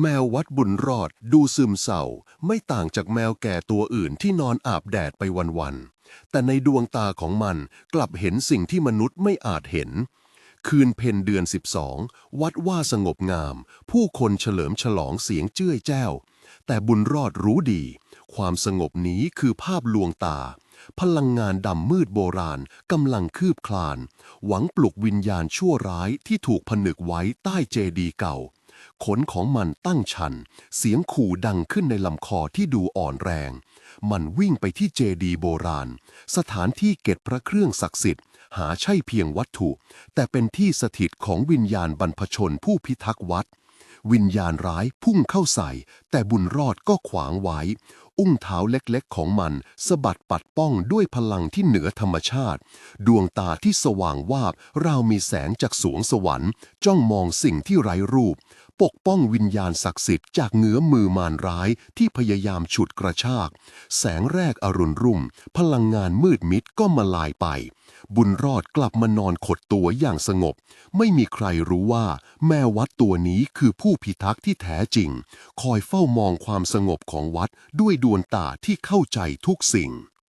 แมววัดบุญรอดดูซึมเศร้า ไม่ต่างจากแมวแก่ตัวอื่นที่นอนอาบแดดไปวันๆ แต่ในดวงตาของมันกลับเห็นสิ่งที่มนุษย์ไม่อาจเห็น คืนเพ็ญเดือน 12 วัดว่าสงบงาม ผู้คนเฉลิมฉลองเสียงเจ้ยแจ้ว แต่บุญรอดรู้ดี ความสงบนี้คือภาพลวงตา พลังงานดำมืดโบราณกำลังคืบคลาน หวังปลุกวิญญาณชั่วร้ายที่ถูกผนึกไว้ใต้เจดีย์เก่า ขนของมันตั้งชัน เสียงขู่ดังขึ้นในลำคอที่ดูอ่อนแรง มันวิ่งไปที่เจดีโบราณ สถานที่เก็บพระเครื่องศักดิ์สิทธิ์ หาใช่เพียงวัตถุ แต่เป็นที่สถิตของวิญญาณบรรพชนผู้พิทักษ์วัด วิญญาณร้ายพุ่งเข้าใส่ แต่บุญรอดก็ขวางไว้ อุ้งเท้าเล็กๆของมันสะบัดปัดป้องด้วยพลังที่เหนือธรรมชาติ ดวงตาที่สว่างวาบราวมีแสงจากสวงสวรรค์ จ้องมองสิ่งที่ไร้รูป ปกป้องวิญญาณศักดิ์สิทธิ์จากเงื้อมือมารร้ายที่พยายามฉุดกระชาก แสงแรกอรุณรุ่งพลังงานมืดมิดก็มาลายไป บุญรอดกลับมานอนขดตัวอย่างสงบ ไม่มีใครรู้ว่า แม่วัดตัวนี้คือผู้พิทักษ์ที่แท้จริง คอยเฝ้ามองความสงบของวัดด้วยดวงตาที่เข้าใจทุกสิ่ง